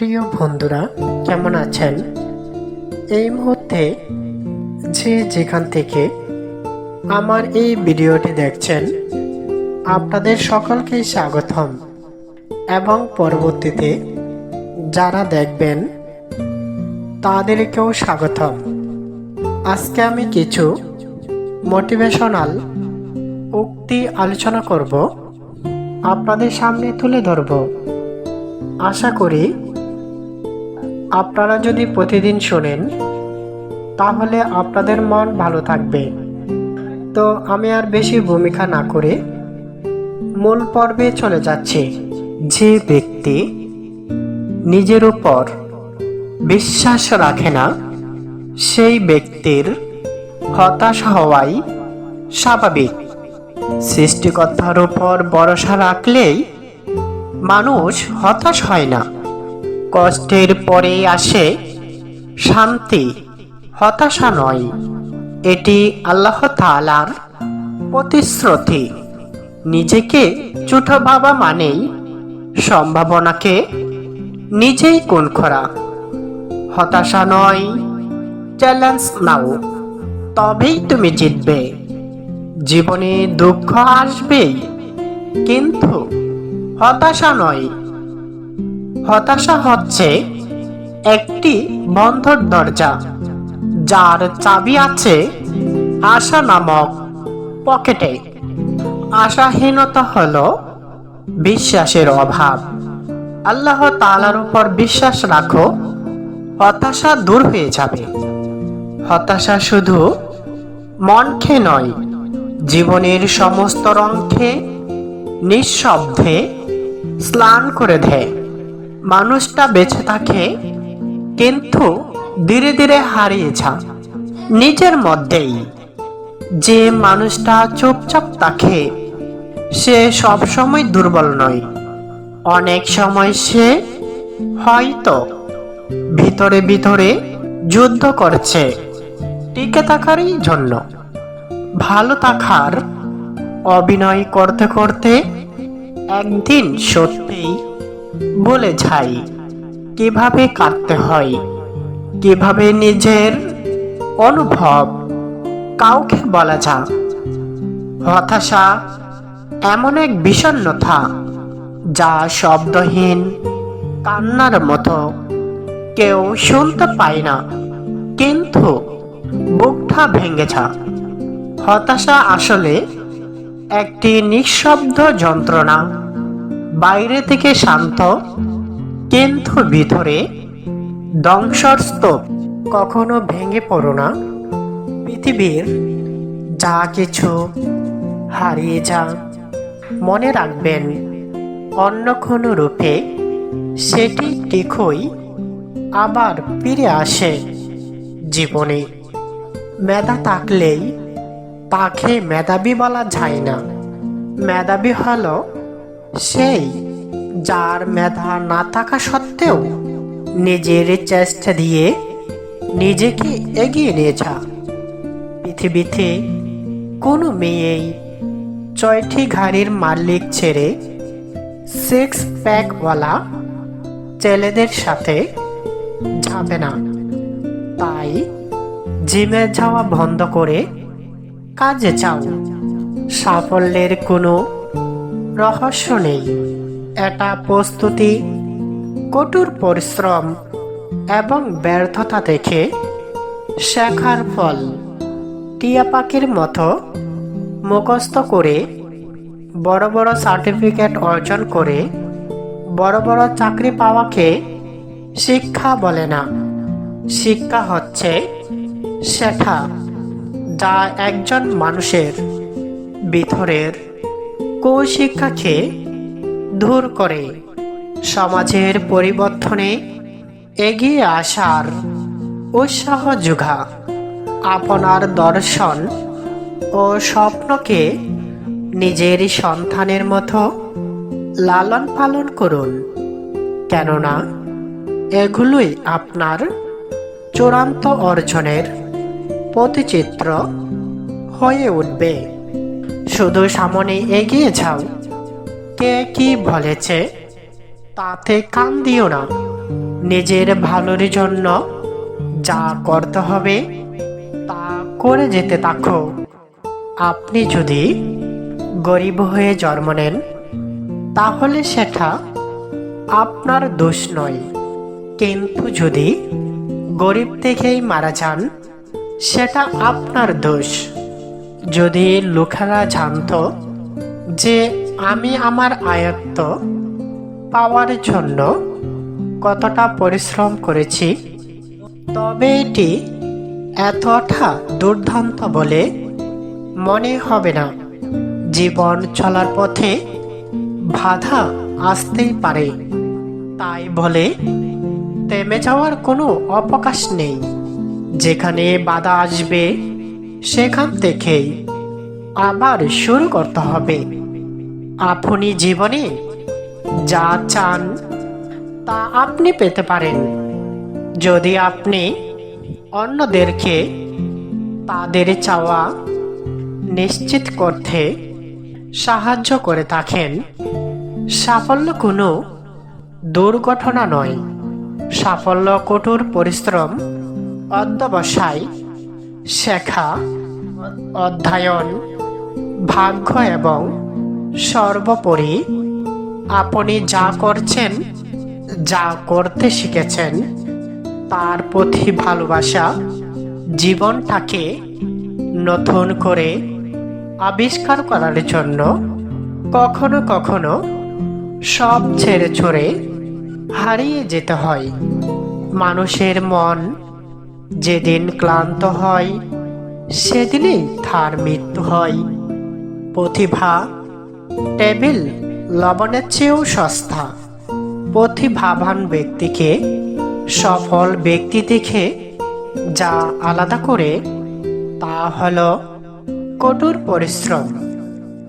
প্রিয় বন্ধুরা, কেমন আছেন? এই মুহূর্তে যে যেখান থেকে আমার এই ভিডিওটি দেখছেন, আপনাদের সকলকে স্বাগতম। এবং পরবর্তীতে যারা দেখবেন, তাদেরকেও স্বাগতম। আজকে আমি কিছু মোটিভেশনাল উক্তি আলোচনা করব। আপনাদের সামনে তুলে ধরব। আশা করি আপনারা যদি প্রতিদিন শোনেন, তাহলে আপনাদের মন ভালো থাকবে। তো আমি আর বেশি ভূমিকা না করে মূল পর্বে চলে যাচ্ছি। যে ব্যক্তি নিজের উপর বিশ্বাস রাখে না, সেই ব্যক্তির হতাশ হওয়াই স্বাভাবিক। সৃষ্টিকর্তার উপর ভরসা রাখলেই মানুষ হতাশ হয় না। কষ্টের পরে আসে শান্তি, হতাশা নয়। এটি আল্লাহ তালার প্রতিশ্রুতি। নিজেকে ছোট ভাবা মানেই সম্ভাবনাকে নিজেই কোন করা। হতাশা নয় চ্যালেঞ্জ নাও, তবেই তুমি জিতবে। জীবনে দুঃখ আসবেই, কিন্তু হতাশা নয় হতাশা হচ্ছে একটি বন্ধর দরজা, যার চাবি আছে আশা নামক পকেটে। আশাহীনতা হল বিশ্বাসের অভাব। আল্লাহ তালার উপর বিশ্বাস রাখো, হতাশা দূর হয়ে যাবে। হতাশা শুধু মনকে নয়, জীবনের সমস্ত রঙকে নিঃশব্দে স্নান করে দেয়। মানুষটা বেঁচে থাকে, কিন্তু ধীরে ধীরে হারিয়ে যা নিজের মধ্যেই যে মানুষটা চুপচাপ থাকে, সে সবসময় দুর্বল নয়। অনেক সময় সে হয়তো ভিতরে ভিতরে যুদ্ধ করছে, টিকে থাকারই জন্য। ভালো থাকার, অভিনয় করতে করতে একদিন সত্যিই বলে যাই কীভাবে কাটতে হয়? কীভাবে নিজের অনুভব? কাউকে বলা যা হতাশা এমন এক বিষণ্ণতা যা শব্দহীন কান্নার মতো কেউ শুনতে পায় না, কিন্তু বুকটা ভেঙে যা হতাশা আসলে একটি নিঃশব্দ যন্ত্রণা। বাইরে থেকে শান্ত কিন্তু ভিতরে ধ্বংসর স্তূপ। কখনো ভেঙে পড়ো না। পৃথিবীর যা কিছু হারিয়ে যা মনে রাখবেন, অন্য কোনো রূপে সেটি ঠিকই আবার ফিরে আসে জীবনে। মেধা থাকলেই তাকে মেধাবী বলা যায় না। মেধাবী হলো সেই যার মেধা না থাকা সত্ত্বেও নিজের চেষ্টা দিয়ে নিজেকে এগিয়ে নিয়ে যা। পৃথিবীতে কোনো মেয়েই ছয়টি গাড়ির মালিক ছেড়ে সিক্স প্যাকওয়ালা ছেলেদের সাথে যাবে না। তাই জিমে যাওয়া বন্ধ করে কাজে যাও। সাফল্যের কোনো রহস্য নেই। এটা প্রস্তুতি, কঠোর পরিশ্রম এবং ব্যর্থতা দেখে শেখার ফল। টিয়া পাখির মতো মুখস্থ করে বড় বড় সার্টিফিকেট অর্জন করে বড় বড় চাকরি পাওয়াকে শিক্ষা বলে না। শিক্ষা হচ্ছে শেখা যা একজন মানুষের ভিতরের কুশিক্ষাকে দূর করে সমাজের পরিবর্তনে এগিয়ে আসার উৎসাহ যোগা। আপনার দর্শন ও স্বপ্নকে নিজের সন্তানের মতো লালন পালন করুন। কেননা, এগুলোই আপনার চূড়ান্ত অর্জনের প্রতিচিত্র হয়ে উঠবে। শুধু সামনে এগিয়ে যাও। কে কি বলেছে? তাতে কান দিও না। নিজের ভালোর জন্য যা করতে হবে তা করে যেতে থাকো। আপনি যদি গরিব হয়ে জন্ম নেন, তাহলে সেটা আপনার দোষ নয়। কিন্তু যদি গরিব থেকেই মারা যান, সেটা আপনার দোষ। যদি লোকেরা জানত যে আমি আমার আয়ত্ত পাওয়ার জন্য কতটা পরিশ্রম করেছি, তবে এটি এতটা দুর্দান্ত বলে মনে হবে না। জীবন চলার পথে বাধা আসতেই পারে। তাই বলে থেমে যাওয়ার কোনো অবকাশ নেই। যেখানে বাধা আসবে সেখান থেকেই আবার শুরু করতে হবে। আপনি জীবনে যা চান, তা আপনি পেতে পারেন। যদি আপনি অন্যদেরকে তাদের চাওয়া নিশ্চিত করতে সাহায্য করে থাকেন, সাফল্য কোনো দুর্ঘটনা নয়। সাফল্য কঠোর পরিশ্রম, অধ্যবসায় শেখা, অধ্যয়ন, ভাগ্য এবং সর্বোপরি আপনি যা করছেন, যা করতে শিখেছেন, তার প্রতি ভালোবাসা জীবনটাকে নতুন করে আবিষ্কার করার জন্য কখনো কখনো সব ছেড়ে ছড়ে হারিয়ে যেতে হয়। মানুষের মন যেদিন ক্লান্ত হয়, সেদিনই তার মৃত্যু হয়। প্রতিভা, টেবিল, লবণের চেয়েও সস্তা। প্রতিভাবান ব্যক্তিকে, সফল ব্যক্তি দেখে যা আলাদা করে, তা হল কঠোর পরিশ্রম।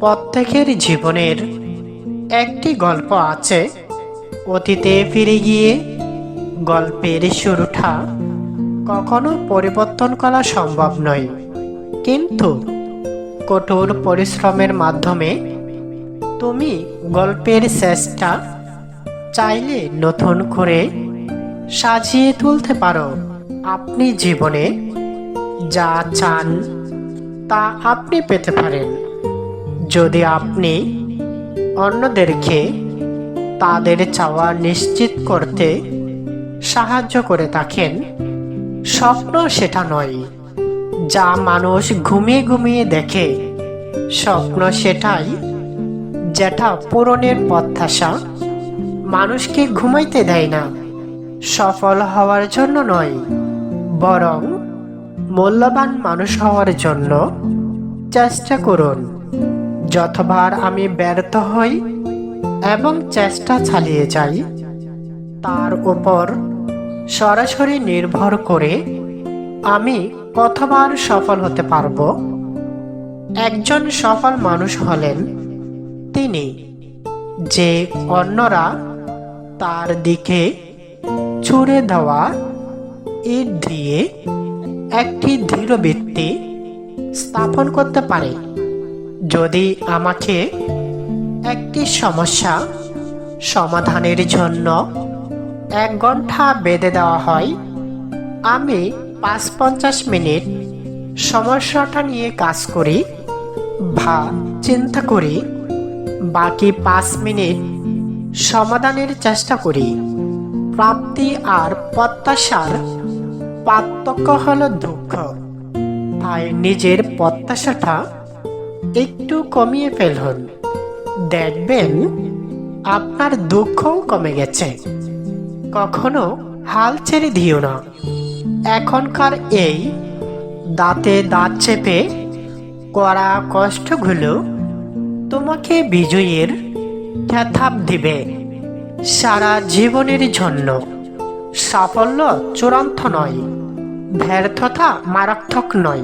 প্রত্যেকের জীবনের একটি গল্প আছে। অতীতে ফিরে গিয়ে গল্পের শুরুটা কখনো পরিবর্তন করা সম্ভব নয়। কিন্তু কঠোর পরিশ্রমের মাধ্যমে তুমি গল্পের শেষটা চাইলে নতুন করে সাজিয়ে তুলতে পারো। আপনি জীবনে যা চান তা আপনি পেতে পারেন। যদি আপনি অন্যদেরকে তাদের চাওয়া নিশ্চিত করতে সাহায্য করে থাকেন স্বপ্ন সেটা নয়। যা মানুষ ঘুমিয়ে ঘুমিয়ে দেখে, স্বপ্ন সেটাই। যেটা পূরণের প্রত্যাশা, মানুষকে ঘুমাইতে দেয় না। সফল হওয়ার জন্য নয়, বরং মূল্যবান মানুষ হওয়ার জন্য চেষ্টা করুন। যতবার আমি ব্যর্থ হই এবং চেষ্টা চালিয়ে যাই, তার উপর সরাসরি নির্ভর করে আমি কতবার সফল হতে পারব? একজন সফল মানুষ হলেন তিনি, যে অন্যরা তার দিকে ছুড়ে দেওয়া ইট দিয়ে একটি দৃঢ় ভিত্তি স্থাপন করতে পারে। যদি আমাকে একটি সমস্যা সমাধানের জন্য এক ঘণ্টা বেঁধে দেওয়া হয়। আমি পাঁচ পঞ্চাশ মিনিট সমস্যাটা নিয়ে কাজ করি, বা চিন্তা করি, বাকি পাঁচ মিনিট সমাধানের চেষ্টা করি। প্রাপ্তি আর প্রত্যাশার পার্থক্য হলো দুঃখ। তাই নিজের প্রত্যাশাটা একটু কমিয়ে ফেলুন। দেখবেন আপনার দুঃখও কমে গেছে। কখনো হাল ছেড়ে দিও না। এখনকার এই দাঁতে দাঁত চেপে করা কষ্টগুলো তোমাকে বিজয়ের খেতাব দিবে সারা জীবনের জন্য। সাফল্য চূড়ান্ত নয়, ব্যর্থতা মারাত্মক নয়।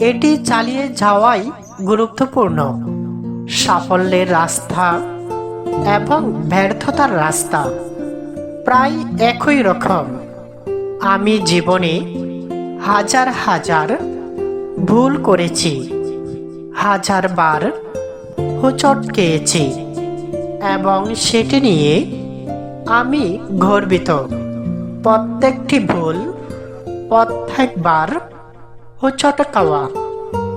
এটি চালিয়ে যাওয়াই গুরুত্বপূর্ণ। সাফল্যের রাস্তা এবং ব্যর্থতার রাস্তা। প্রায় একই রকম। আমি জীবনে হাজার হাজার ভুল করেছি। হাজার বার হোঁচট খেয়েছি। এবং সেটি নিয়ে আমি গর্বিত। প্রত্যেকটি ভুল প্রত্যেকবার ও চটকাওয়া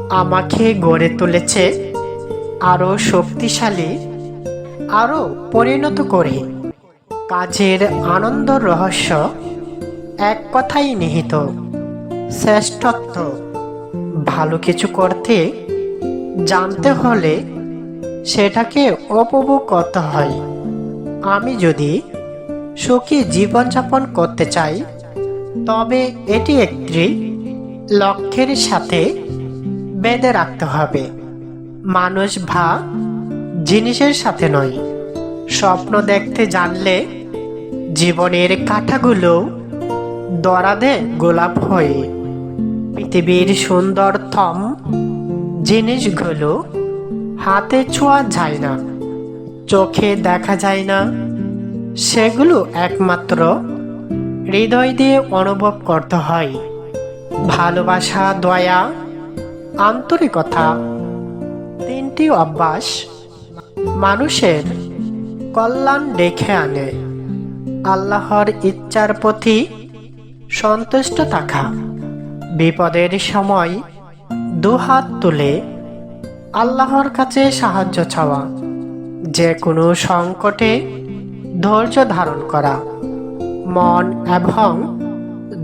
আমাকে গড়ে তুলেছে। আরও শক্তিশালী, আরও পরিণত করে। কাজের আনন্দ রহস্য এক কথাই নিহিত, শ্রেষ্ঠত্ব। ভালো কিছু করতে, জানতে হলে সেটাকে উপভোগ করতে হয়। আমি যদি সুখী জীবনযাপন করতে চাই, তবে এটি একটি লক্ষ্যের সাথে বেঁধে রাখতে হবে। মানুষ ভা জিনিসের সাথে নয়। স্বপ্ন দেখতে জানলে জীবনের কাঠাগুলো দরাদে গোলাপ হয়ে পৃথিবীর সুন্দরতম জিনিসগুলো হাতে ছোঁয়া যায় না, চোখে দেখা যায় না। সেগুলো একমাত্র হৃদয় দিয়ে অনুভব করতে হয়। ভালোবাসা, দয়া, আন্তরিকতা তিনটি অভ্যাস মানুষের কল্যাণ ডেকে আনে। আল্লাহর ইচ্ছার প্রতি সন্তুষ্ট থাকা। বিপদের সময় দুহাত তুলে আল্লাহর কাছে সাহায্য চাওয়া। যে কোনো সংকটে ধৈর্য ধারণ করা। মন এবং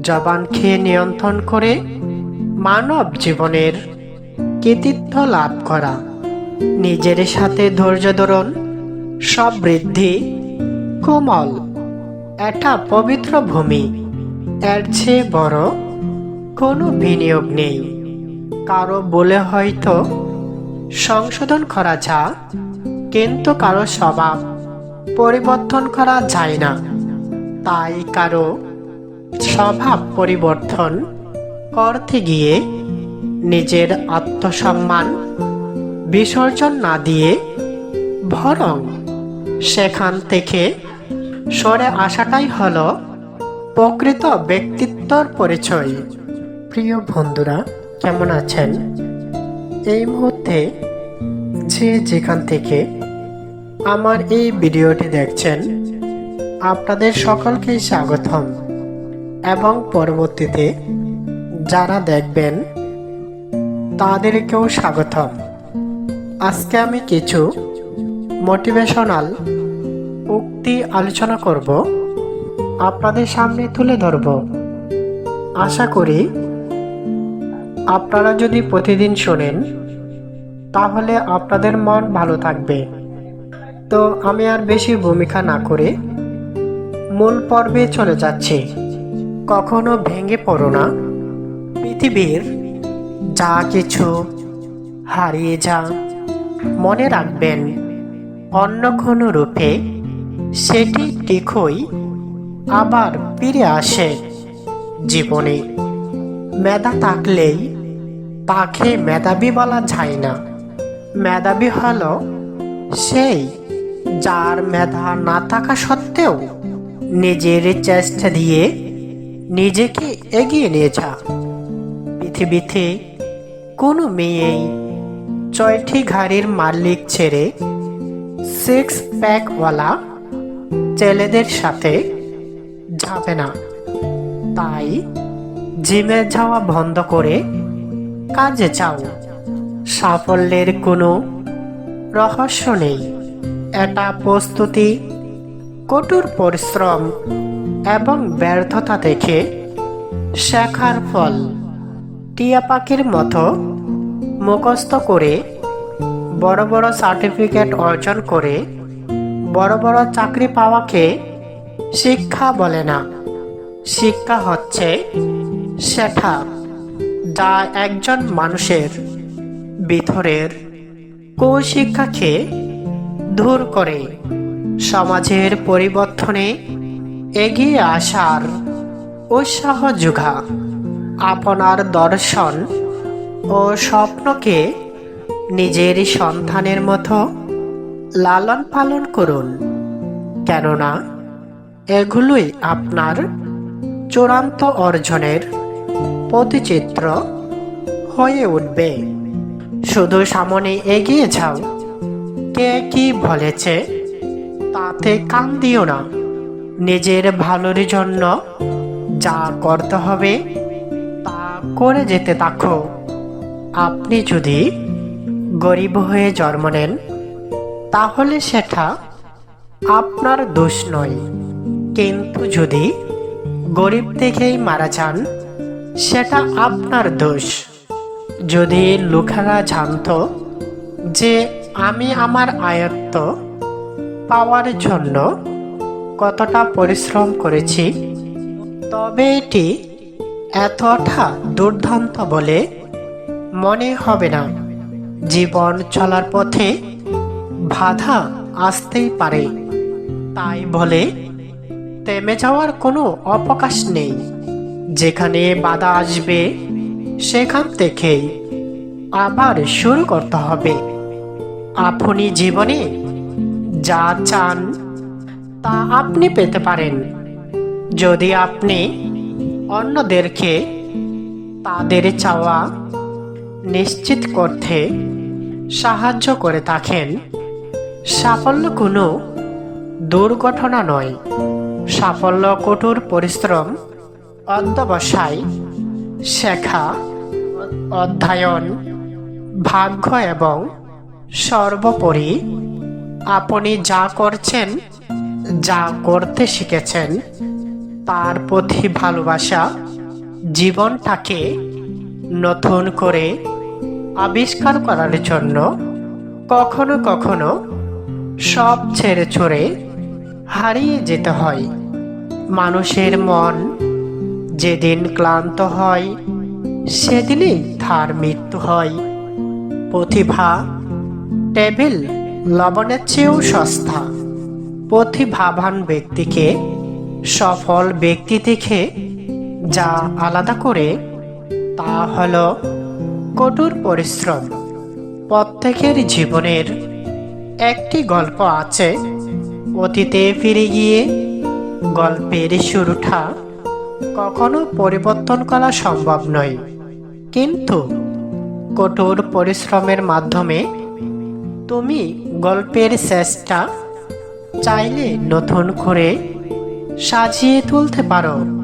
জবানকে নিয়ন্ত্রণ করে মানব জীবনের কৃতিত্ব লাভ করা। নিজের সাথে ধৈর্য ধরুন। সব বৃদ্ধি কোমল। একটা পবিত্র ভূমি। এর চেয়ে বড় কোনো বিনিয়োগ নেই। কারও বলে হয়তো সংশোধন করা যা, কিন্তু কারও স্বভাব পরিবর্তন করা যায় না। তাই কারও স্বভাব পরিবর্তন করতে গিয়ে নিজের আত্মসম্মান বিসর্জন না দিয়ে বরং সেখান থেকে সরে আসাটাই হল প্রকৃত ব্যক্তিত্বর পরিচয়। প্রিয় বন্ধুরা, কেমন আছেন? এই মুহূর্তে যে যেখান থেকে আমার এই ভিডিওটি দেখছেন, আপনাদের সকলকেই স্বাগতম। এবং পরবর্তীতে যারা দেখবেন, তাদেরকেও স্বাগতম। আজকে আমি কিছু মোটিভেশনাল উক্তি আলোচনা করব, আপনাদের সামনে তুলে ধরব। আশা করি আপনারা যদি প্রতিদিন শোনেন, তাহলে আপনাদের মন ভালো থাকবে। তো আমি আর বেশি ভূমিকা না করে মূল পর্বে চলে যাচ্ছি। কখনো ভেঙে পড়ো না। পৃথিবীর যা কিছু হারিয়ে যা মনে রাখবেন। অন্য কোনো রূপে সেটি ঠিকই আবার ফিরে আসে জীবনে। মেধা থাকলেই তাকে মেধাবী বলা যায় না। মেধাবী হল সেই যার মেধা না থাকা সত্ত্বেও নিজের চেষ্টা দিয়ে নিজেকে এগিয়ে নিয়ে যা। পৃথিবীতে কোনো মেয়েই ছয়টি ঘাড়ির মালিক ছেড়ে সিক্স প্যাকওয়ালা ছেলেদের সাথে যাবে না। তাই জিমে যাওয়া বন্ধ করে কাজে যাও। সাফল্যের কোনো রহস্য নেই। এটা প্রস্তুতি, কঠোর পরিশ্রম এবং ব্যর্থতা থেকে শেখার ফল। টিয়া পাখির মতো মুখস্থ করে বড় বড় সার্টিফিকেট অর্জন করে বড় বড় চাকরি পাওয়াকে শিক্ষা বলে না। শিক্ষা হচ্ছে সেটা যা একজন মানুষের ভিতরের কুশিক্ষাকে দূর করে। সমাজের পরিবর্তনে এগিয়ে আসার উৎসাহ যোগা, আপনার দর্শন ও স্বপ্নকে নিজের সন্তানের মতো লালন পালন করুন। কেননা, এগুলোই আপনার চূড়ান্ত অর্জনের প্রতিচিত্র হয়ে উঠবে। শুধু সামনে এগিয়ে যাও। কে কি বলেছে তাতে কান দিও না। নিজের ভালোর জন্য যা করতে হবে তা করে যেতে থাকো। আপনি যদি গরিব হয়ে জন্ম নেন, তাহলে সেটা আপনার দোষ নয়। কিন্তু যদি গরিব থেকেই মারা যান, সেটা আপনার দোষ। যদি লোকেরা জানত যে আমি আমার আয়ত্ত পাওয়ার জন্য কতটা পরিশ্রম করেছি, তবে এটি এতটা দুর্দান্ত বলে মনে হবে না। জীবন চলার পথে বাধা আসতেই পারে। তাই বলে, থেমে যাওয়ার কোনো অবকাশ নেই। যেখানে বাধা আসবে, সেখান থেকেই আবার শুরু করতে হবে। আপনি জীবনে যা চান, তা আপনি পেতে পারেন। যদি আপনি অন্যদেরকে তাদের চাওয়া নিশ্চিত করতে সাহায্য করে থাকেন। সাফল্য কোনো দুর্ঘটনা নয়। সাফল্য কঠোর পরিশ্রম, অধ্যবসায়, শেখা, অধ্যয়ন, ভাগ্য এবং সর্বোপরি আপনি যা করছেন, যা করতে শিখেছেন, তার প্রতি ভালোবাসা জীবনটাকে নতুন করে আবিষ্কার করার জন্য কখনো কখনো সব ছেড়ে ছড়ে হারিয়ে যেতে হয়। মানুষের মন যেদিন ক্লান্ত হয়, সেদিনই তার মৃত্যু হয়। প্রতিভা টেবিল লবণের চেয়েও সস্তা। প্রতিভাবান ব্যক্তিকে সফল ব্যক্তি থেকে যা আলাদা করে তা হল কঠোর পরিশ্রম। প্রত্যেকের জীবনের একটি গল্প আছে, অতীতে ফিরে গিয়ে গল্পের শুরুটা কখনো পরিবর্তন করা সম্ভব নয়। কিন্তু কঠোর পরিশ্রমের মাধ্যমে তুমি গল্পের শেষটা চাইলে নতুন করে সাজিয়ে তুলতে পারো।